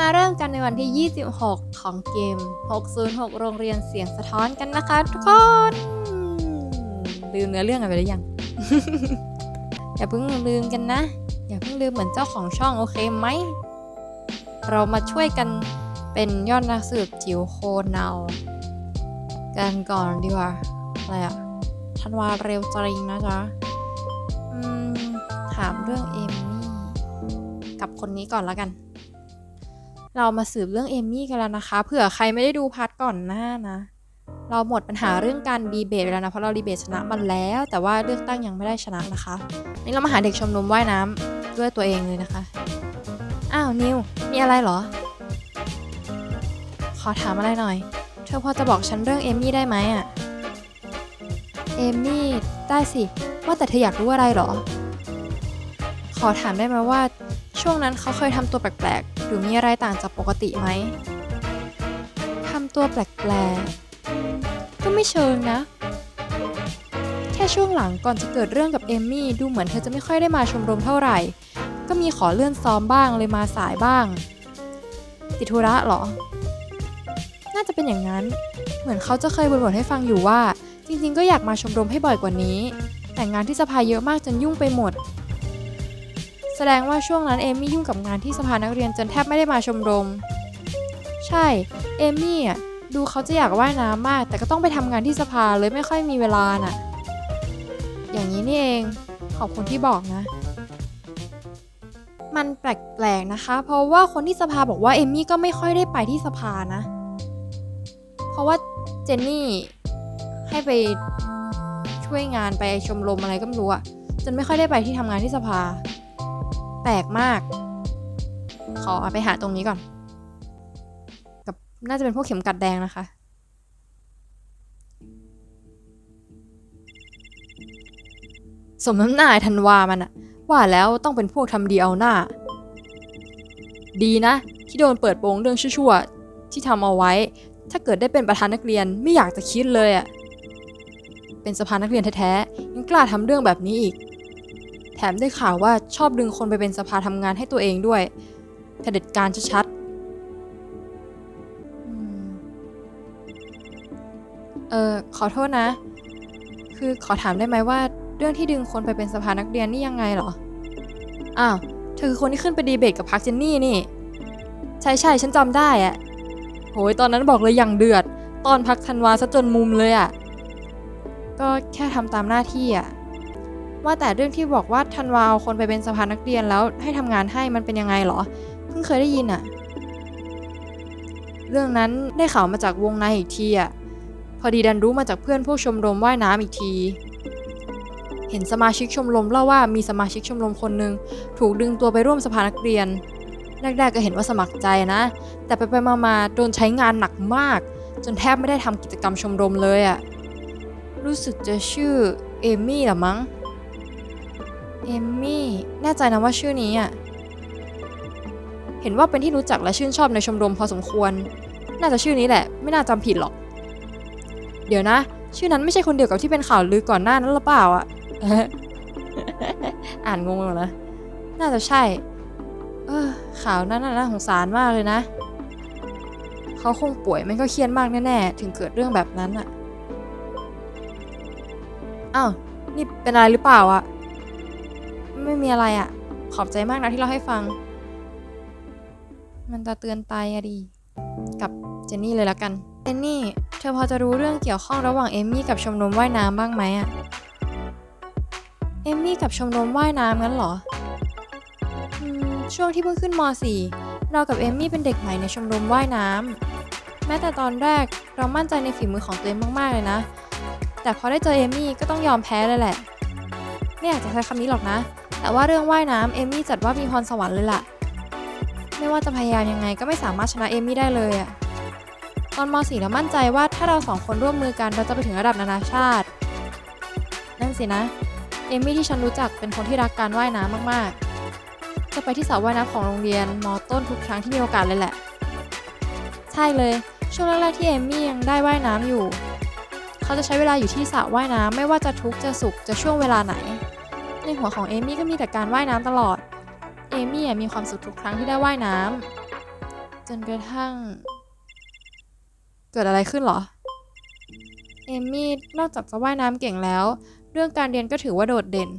มาเริ่มกันในวันที่ 26 ของเกม 606 โรงเรียนเสียงสะท้อนกันนะคะ ทุกคน ลืมเนื้อเรื่องกันไปหรือยัง อย่าเพิ่งลืมกันนะ อย่าเพิ่งลืมเหมือนเจ้าของช่องโอเคไหม เรามาช่วยกันเป็นยอดนักสืบจิ๋วโคเนากันก่อนดีกว่า อะไรอะธันวาเร็วจริงนะจ๊ะถามเรื่องเอมมี่กับคนนี้ก่อนแล้วกัน เรามาสืบเรื่องเอมี่กันแล้วนะคะ เผื่อใครไม่ได้ดูพาร์ทก่อนหน้านะ เราหมดปัญหาเรื่องการดีเบตไปแล้วนะ เพราะเราดีเบตชนะมันแล้ว แต่ว่าเลือกตั้งยังไม่ได้ชนะนะคะ นี่เรามาหาเด็กชมรมว่ายน้ำด้วยตัวเองเลยนะคะ อ้าวนิว มีอะไรเหรอ ขอถามอะไรหน่อย เธอพอจะบอกฉันเรื่องเอมี่ได้ไหมอะเอมี่ได้สิ ว่าแต่เธออยากรู้อะไรเหรอ ขอถามได้ไหมว่าช่วงนั้นเขาเคยทำตัวแปลก หรือมีอะไรต่างจากปกติไหมทำตัวแปลกๆก็ไม่เชิงนะ แค่ช่วงหลังก่อนจะเกิดเรื่องกับเอมมี่ดูเหมือนเธอจะไม่ค่อยได้มาชมรมเท่าไหร่ ก็มีขอเลื่อนซ้อมบ้างเลยมาสายบ้าง ติดธุระเหรอ น่าจะเป็นอย่างนั้น เหมือนเขาจะเคยบ่นๆให้ฟังอยู่ว่า จริงๆ ก็อยากมาชมรมให้บ่อยกว่านี้ แต่งานที่สภาเยอะมากจนยุ่งไปหมด แสดงว่าช่วงนั้นเอมมี่ยุ่งกับงานที่สภานักเรียนจนแทบไม่ได้มาชมรม ใช่ เอมมี่อะดูเขาจะอยากว่ายน้ำมาก แต่ก็ต้องไปทำงานที่สภาเลยไม่ค่อยมีเวลาน่ะ อย่างนี้นี่เอง ขอบคุณที่บอกนะ มันแปลกๆนะคะ เพราะว่าคนที่สภาบอกว่าเอมมี่ก็ไม่ค่อยได้ไปที่สภานะ เพราะว่าเจนนี่ให้ไปช่วยงานไปชมรมอะไรก็ไม่รู้อะจนไม่ค่อยได้ไปที่ทำงานที่สภา แปลกมาก ขอไปหาตรงนี้ก่อน กับน่าจะเป็นพวกเข็มกัดแดงนะคะ สมน้ำหน้าธันวามันอะว่าแล้วต้องเป็นพวกทำดีเอาหน้า ดีนะ ที่โดนเปิดโปงเรื่องชั่วๆ ที่ทำเอาไว้ ถ้าเกิดได้เป็นประธานนักเรียนไม่อยากจะคิดเลยอะเป็นสภานักเรียนแท้ๆยังกล้าทำเรื่องแบบนี้อีก แถมได้ข่าวว่าชอบดึงคนไปเป็นสภาทำงานให้ตัวเองด้วยเผด็จการชัดๆเออขอโทษนะ คือขอถามได้ไหมว่าเรื่องที่ดึงคนไปเป็นสภานักเรียนนี่ยังไงเหรอ อ้าว เธอคือคนที่ขึ้นไปดีเบตกับพักเจนนี่นี่ ใช่ใช่ฉันจำได้อะโหยตอนนั้นบอกเลยอย่างเดือด ตอนพักธันวาซะจนมุมเลยอะก็แค่ทำตามหน้าที่อะ ว่าแต่เรื่องที่บอกว่าธันวาเอาคนไปเป็นสภานักเรียนแล้วให้ทำงานให้มันเป็นยังไงเหรอ เพิ่งเคยได้ยินอะเรื่องนั้นได้ข่าวมาจากวงในอีกทีอะพอดีดันรู้มาจากเพื่อนพวกชมรมว่ายน้ำอีกที เห็นสมาชิกชมรมเล่าว่ามีสมาชิกชมรมคนหนึ่งถูกดึงตัวไปร่วมสภานักเรียนแรกๆก็เห็นว่าสมัครใจนะ แต่ไปๆมาๆโดนใช้งานหนักมาก จนแทบไม่ได้ทำกิจกรรมชมรมเลยอะรู้สึกจะชื่อเอมมี่หรอมั้ง เอมมี่ แน่ใจนะว่าชื่อนี้อะ เห็นว่าเป็นที่รู้จักและชื่นชอบในชมรมพอสมควร น่าจะชื่อนี้แหละ ไม่น่าจำผิดหรอก เดี๋ยวนะ ชื่อนั้นไม่ใช่คนเดียวกับที่เป็นข่าวลือก่อนหน้านั้นหรือเปล่าอะ อ่านงงเลยนะ น่าจะใช่ เออข่าวนั้นน่าสงสารมากเลยนะ เขาคงป่วยไม่ก็เครียดมากแน่ๆ ถึงเกิดเรื่องแบบนั้นอะ อ้าว นี่เป็นอะไรหรือเปล่าอะ ไม่มีอะไรอะขอบใจมากนะที่เราให้ฟัง มันจะเตือนตายอะดี กับเจนนี่เลยละกัน เจนนี่ เธอพอจะรู้เรื่องเกี่ยวข้องระหว่างเอมมี่กับชมรมว่ายน้ำบ้างไหมอะเอมมี่กับชมรมว่ายน้ำงั้นเหรออช่วงที่เพิ่งขึ้นม .4 เรากับเอมมี่เป็นเด็กใหม่ในชมรมว่ายน้ำแม้แต่ตอนแรกเรามั่นใจในฝีมือของตัวเองมากๆเลยนะ แต่พอได้เจอเอมมี่ก็ต้องยอมแพ้เลยแหละ ไม่อยากจะใช้คำนี้หรอกนะ แต่ว่าเรื่องว่ายน้ำเอมมี่จัดว่ามีพรสวรรค์เลยล่ะ ไม่ว่าจะพยายามยังไงก็ไม่สามารถชนะเอมมี่ได้เลยอะตอนม .4 เรามั่นใจว่าถ้าเราสองคนร่วมมือกันเราจะไปถึงระดับนานาชาติ นั่นสินะ เอมมี่ที่ฉันรู้จักเป็นคนที่รักการว่ายน้ำมากๆ จะไปที่สระว่ายน้ำของโรงเรียนมอต้นทุกครั้งที่มีโอกาสเลยแหละ ใช่เลย ช่วงแรกๆที่เอมมี่ยังได้ว่ายน้ำอยู่ เขาจะใช้เวลาอยู่ที่สระว่ายน้ำไม่ว่าจะทุกข์จะสุขจะช่วงเวลาไหน ในหัวของเอมี่ก็มีแต่การว่ายน้ำตลอด เอมี่มีความสุขทุกครั้งที่ได้ว่ายน้ำจนกระทั่ง เกิดอะไรขึ้นเหรอ เอมี่นอกจากจะว่ายน้ำเก่งแล้ว เรื่องการเรียนก็ถือว่าโดดเด่น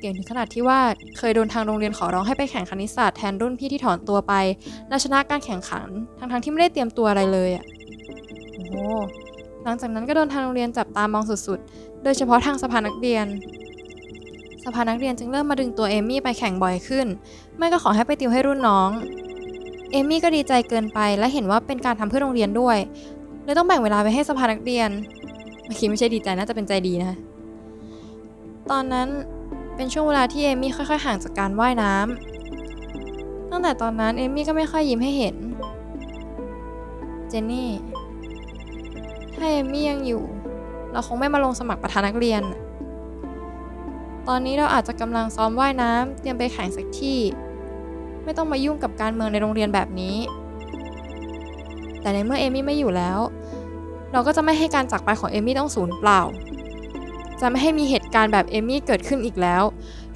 เก่งถึงขนาดที่ว่าเคยโดนทางโรงเรียนขอร้องให้ไปแข่งคณิตศาสตร์แทนรุ่นพี่ที่ถอนตัวไปและชนะการแข่งขัน ทั้งๆที่ไม่ได้เตรียมตัวอะไรเลยอะ่ะโอ้หหลังจากนั้นก็โดนทางโรงเรียนจับตามองสุดๆ โดยเฉพาะทางสภานักเรียน สภานักเรียนจึงเริ่มมาดึงตัวเอมี่ไปแข่งบ่อยขึ้น ไม่ก็ขอให้ไปติวให้รุ่นน้อง เอมี่ก็ดีใจเกินไปและเห็นว่าเป็นการทำเพื่อโรงเรียนด้วยเลยต้องแบ่งเวลาไปให้สภานักเรียนเมื่อกี้ไม่ใช่ดีใจน่าจะเป็นใจดีนะตอนนั้นเป็นช่วงเวลาที่เอมี่ค่อยๆ ห่างจากการว่ายน้ำตั้งแต่ตอนนั้นเอมี่ก็ไม่ค่อยยิ้มให้เห็น เจนนี่ ถ้าเอมี่ยังอยู่ เราคงไม่มาลงสมัครประธานนักเรียน ตอนนี้เราอาจจะกำลังซ้อมว่ายน้ำเตรียมไปแข่งสักที่ ไม่ต้องมายุ่งกับการเมืองในโรงเรียนแบบนี้ แต่ในเมื่อเอมี่ไม่อยู่แล้ว เราก็จะไม่ให้การจากไปของเอมี่ต้องสูญเปล่า จะไม่ให้มีเหตุการณ์แบบเอมี่เกิดขึ้นอีกแล้ว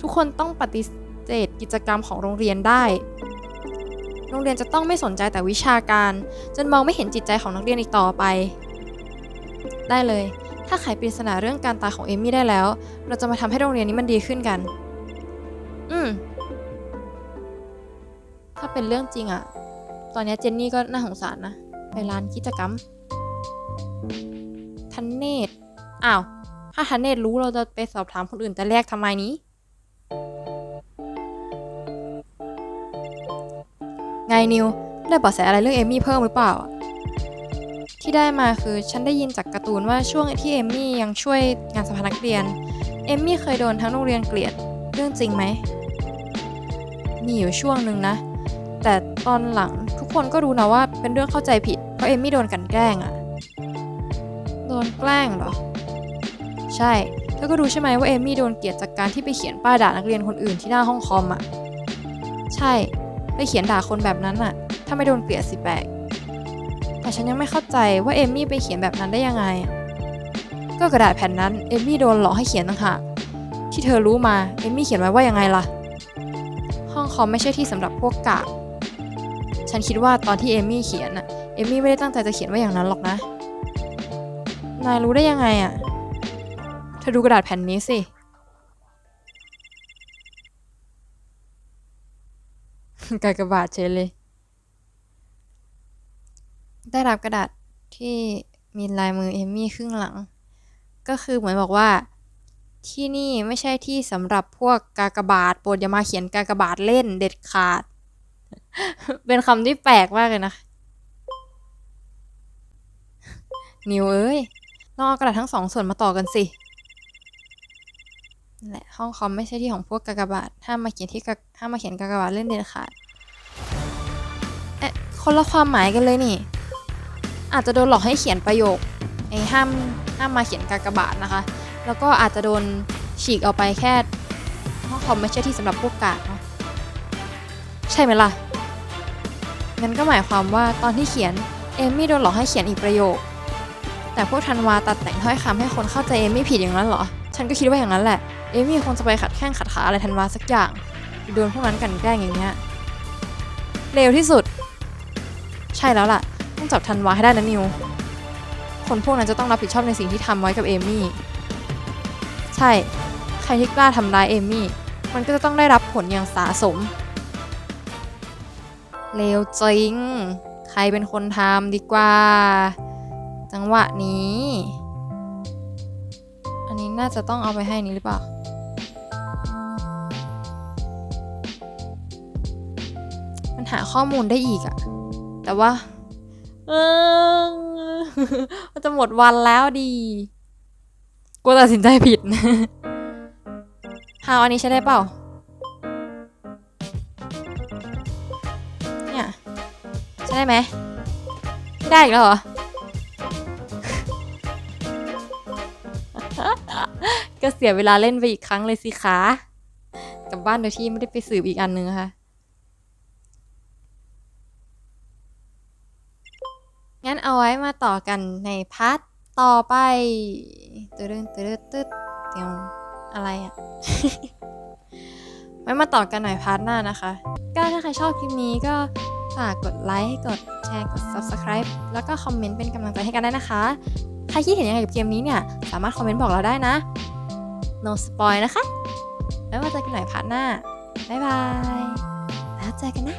ทุกคนต้องปฏิเสธกิจกรรมของโรงเรียนได้ โรงเรียนจะต้องไม่สนใจแต่วิชาการ จนมองไม่เห็นจิตใจของนักเรียนอีกต่อไป ได้เลย ถ้าไขปริศนาเรื่องการตายของเอมี่ได้แล้ว เราจะมาทำให้โรงเรียนนี้มันดีขึ้นกัน อืม ถ้าเป็นเรื่องจริงอะตอนนี้เจนนี่ก็น่าสงสารนะ ไปร้านกิจกรรมทันเนตอ้าว ถ้าทันเนตรู้เราจะไปสอบถามคนอื่นแต่แรกทำไมนี้ ไงนิว ได้เบาะแสอะไรเรื่องเอมี่เพิ่มหรือเปล่าอะ ที่ได้มาคือฉันได้ยินจากการ์ตูนว่าช่วงที่เอมมี่ยังช่วยงานสภานักเรียน เอมมี่เคยโดนทั้งโรงเรียนเกลียดเรื่องจริงไหม มีอยู่ช่วงหนึ่งนะ แต่ตอนหลังทุกคนก็รู้นะว่าเป็นเรื่องเข้าใจผิด เพราะเอมมี่โดนกันแกล้งอะโดนแกล้งเหรอ ใช่ เธอก็รู้ใช่ไหมว่าเอมมี่โดนเกลียดจากการที่ไปเขียนป้ายด่านักเรียนคนอื่นที่หน้าห้องคอมอะใช่ ไปเขียนด่าคนแบบนั้นอะถ้าไม่โดนเกลียดสิแปลก ฉันยังไม่เข้าใจว่าเอมี่ไปเขียนแบบนั้นได้ยังไง ก็กระดาษแผ่นนั้นเอมี่โดนหลอกให้เขียนต่างหากที่เธอรู้มาเอมี่เขียนไว้ว่ายังไงล่ะ ห้องคอมไม่ใช่ที่สำหรับพวกกากฉันคิดว่าตอนที่เอมี่เขียนน่ะเอมี่ไม่ได้ตั้งใจจะเขียนไว่าอย่างนั้นหรอกนะ นายรู้ได้ยังไงอะเธอดูกระดาษแผ่นนี้สิกากบาทเฉยเลย ได้รับกระดาษที่มีลายมือเอมี่ครึ่งหลัง ก็คือเหมือนบอกว่าที่นี่ไม่ใช่ที่สำหรับพวกกากบาทโปรดอย่ามาเขียนกากบาทเล่นเด็ดขาด เป็นคำที่แปลกมากเลยนะ นิวเอ้ยลองเอากระดาษทั้งสองส่วนมาต่อกันสินั่แหละห้องคอมไม่ใช่ที่ของพวกกากบาทห้ามมาเขียนที่ห้ามมาเขียนกากบาทเล่นเด็ดขาดเอ๊ะคนละความหมายกันเลยนี่ อาจจะโดนหลอกให้เขียนประโยคไอ้ห้ามห้ามมาเขียนกากบาทนะคะ แล้วก็อาจจะโดนฉีกเอาไปแค่ห้องคอมไม่ใช่ที่สำหรับพวกกากเนาะใช่ไหมล่ะงั้นก็หมายความว่าตอนที่เขียนเอมมี่โดนหลอกให้เขียนอีกประโยค แต่พวกธันวาตัดแต่งถ้อยคำให้คนเข้าใจเอมมี่ผิดอย่างนั้นเหรอ ฉันก็คิดว่าอย่างนั้นแหละ เอมมี่คงจะไปขัดแข้งขัดขาอะไรธันวาสักอย่าง โดนพวกนั้นกันแกล้งอย่างเงี้ย เร็วที่สุด ใช่แล้วล่ะ ต้องจับธันวาให้ได้นะนิว คนพวกนั้นจะต้องรับผิดชอบในสิ่งที่ทำไว้กับเอมี่ ใช่ ใครที่กล้าทำร้ายเอมี่ มันก็จะต้องได้รับผลอย่างสาสม เลวจริง ใครเป็นคนทำดีกว่า จังหวะนี้ อันนี้น่าจะต้องเอาไปให้นี้หรือเปล่ามันหาข้อมูลได้อีกอะแต่ว่า เออมันจะหมดวันแล้วดีกูตัดสินใจผิดฮาวอันนี้ใช้ได้เปล่า เนี่ย ใช้ได้ไหมไม่ได้อีกแล้วเหรอ ก็เสียเวลาเล่นไปอีกครั้งเลยสิคะ กลับบ้านโดยที่ไม่ได้ไปสืบอีกอันนึงค่ะ งั้นเอาไว้มาต่อกันในพาร์ทต่อไปตึ๊ดตึ๊ดตึ๊ดเดี๋ยวอะไรอะไว้มาต่อกันหน่อยพาร์ทหน้านะคะ ก็ถ้าใครชอบคลิปนี้ก็ฝากกดไลค์ กดแชร์ กด Subscribe แล้วก็คอมเมนต์เป็นกำลังใจให้กันได้นะคะ ใครคิดเห็นยังไงกับเกมนี้เนี่ย สามารถคอมเมนต์บอกเราได้นะ no spoil นะคะ แล้วมาเจอกันหม่อยพาร์ทหน้า บ๊ายบาย แล้วเจอกันนะ